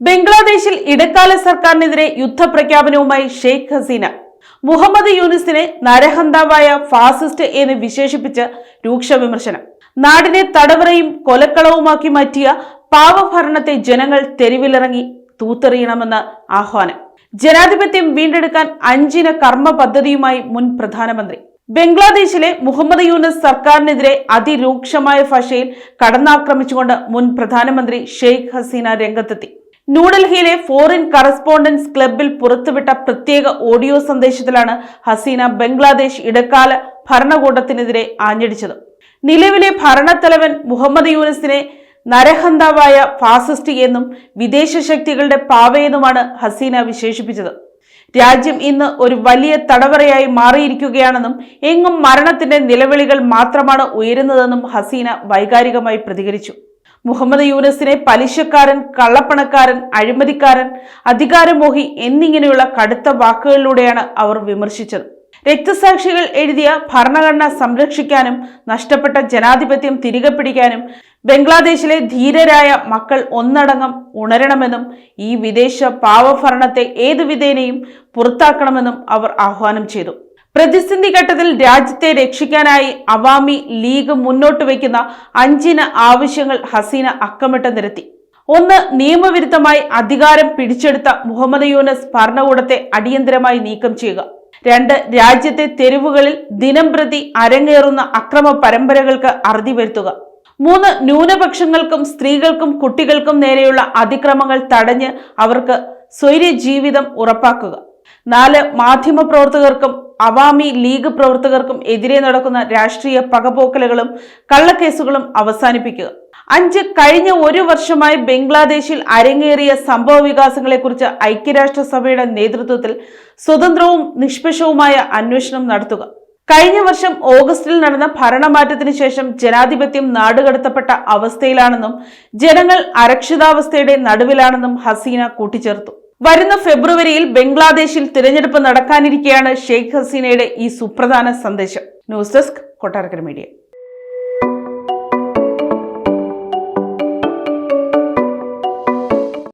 ബംഗ്ലാദേശിൽ ഇടക്കാല സർക്കാരിനെതിരെ യുദ്ധപ്രഖ്യാപനവുമായി ഷെയ്ഖ് ഹസീന. മുഹമ്മദ് യൂനിസിനെ നരഹന്താവായ ഫാസിസ്റ്റ് എന്ന് വിശേഷിപ്പിച്ച് രൂക്ഷ വിമർശനം. നാടിനെ തടവറയും കൊലക്കളവുമാക്കി മാറ്റിയ പാവഭരണത്തെ ജനങ്ങൾ തെരുവിലിറങ്ങി തൂത്തെറിയണമെന്ന് ആഹ്വാനം. ജനാധിപത്യം വീണ്ടെടുക്കാൻ അഞ്ചിന കർമ്മ പദ്ധതിയുമായി മുൻ പ്രധാനമന്ത്രി. ബംഗ്ലാദേശിലെ മുഹമ്മദ് യൂനസ് സർക്കാരിനെതിരെ അതിരൂക്ഷമായ ഭാഷയിൽ കടന്നാക്രമിച്ചുകൊണ്ട് മുൻ പ്രധാനമന്ത്രി ഷെയ്ഖ് ഹസീന രംഗത്തെത്തി. ന്യൂഡൽഹിയിലെ ഫോറിൻ കറസ്പോണ്ടൻസ് ക്ലബിൽ പുറത്തുവിട്ട പ്രത്യേക ഓഡിയോ സന്ദേശത്തിലാണ് ഹസീന ബംഗ്ലാദേശ് ഇടക്കാല ഭരണകൂടത്തിനെതിരെ ആഞ്ഞടിച്ചത്. നിലവിലെ ഭരണത്തലവൻ മുഹമ്മദ് യൂനസിനെ നരഹന്താവായ ഫാസിസ്റ്റ് എന്നും വിദേശ ശക്തികളുടെ പാവയെന്നുമാണ് ഹസീന വിശേഷിപ്പിച്ചത്. രാജ്യം ഇന്ന് ഒരു വലിയ തടവറയായി മാറിയിരിക്കുകയാണെന്നും എങ്ങും മരണത്തിന്റെ നിലവിളികൾ മാത്രമാണ് ഉയരുന്നതെന്നും ഹസീന വൈകാരികമായി പ്രതികരിച്ചു. മുഹമ്മദ് യൂനസിനെ പലിശക്കാരൻ കള്ളപ്പണക്കാരൻ അഴിമതിക്കാരൻ അധികാരമോഹി എന്നിങ്ങനെയുള്ള കടുത്ത വാക്കുകളിലൂടെയാണ് അവർ വിമർശിച്ചത്. രക്തസാക്ഷികൾ എഴുതിയ ഭരണഘടന സംരക്ഷിക്കാനും നഷ്ടപ്പെട്ട ജനാധിപത്യം തിരികെ പിടിക്കാനും ബംഗ്ലാദേശിലെ ധീരരായ മക്കൾ ഒന്നടങ്കം ഉണരണമെന്നും ഈ വിദേശ പാവഭരണത്തെ ഏതു വിധേനയും പുറത്താക്കണമെന്നും അവർ ആഹ്വാനം ചെയ്തു. പ്രതിസന്ധി ഘട്ടത്തിൽ രാജ്യത്തെ രക്ഷിക്കാനായി അവാമി ലീഗ് മുന്നോട്ട് വയ്ക്കുന്ന അഞ്ചിന ആവശ്യങ്ങൾ ഹസീന അക്കമിട്ട് നിരത്തി. ഒന്ന് നിയമവിരുദ്ധമായി അധികാരം പിടിച്ചെടുത്ത മുഹമ്മദ് യൂനസ് ഭരണകൂടത്തെ അടിയന്തരമായി നീക്കം ചെയ്യുക. രണ്ട് രാജ്യത്തെ തെരുവുകളിൽ ദിനം പ്രതി അരങ്ങേറുന്ന അക്രമ പരമ്പരകൾക്ക് അറുതി വരുത്തുക. മൂന്ന് ന്യൂനപക്ഷങ്ങൾക്കും സ്ത്രീകൾക്കും കുട്ടികൾക്കും നേരെയുള്ള അതിക്രമങ്ങൾ തടഞ്ഞ് അവർക്ക് സ്വൈര്യ ജീവിതം ഉറപ്പാക്കുക. നാല് മാധ്യമ പ്രവർത്തകർക്കും അവാമി ലീഗ് പ്രവർത്തകർക്കും എതിരെ നടക്കുന്ന രാഷ്ട്രീയ പകപോക്കലുകളും കള്ളക്കേസുകളും അവസാനിപ്പിക്കുക. അഞ്ച് കഴിഞ്ഞ ഒരു വർഷമായി ബംഗ്ലാദേശിൽ അരങ്ങേറിയ സംഭവ വികാസങ്ങളെക്കുറിച്ച് ഐക്യരാഷ്ട്രസഭയുടെ നേതൃത്വത്തിൽ സ്വതന്ത്രവും നിഷ്പക്ഷവുമായ അന്വേഷണം നടത്തുക. കഴിഞ്ഞ വർഷം ഓഗസ്റ്റിൽ നടന്ന ഭരണമാറ്റത്തിന് ശേഷം ജനാധിപത്യം നാടുകടത്തപ്പെട്ട അവസ്ഥയിലാണെന്നും ജനങ്ങൾ അരക്ഷിതാവസ്ഥയുടെ നടുവിലാണെന്നും ഹസീന കൂട്ടിച്ചേർത്തു. വരുന്ന ഫെബ്രുവരിയിൽ ബംഗ്ലാദേശിൽ തിരഞ്ഞെടുപ്പ് നടക്കാനിരിക്കെയാണ് ഷെയ്ഖ് ഹസീനയുടെ ഈ സുപ്രധാന സന്ദേശം. News desk Kottarakkara media.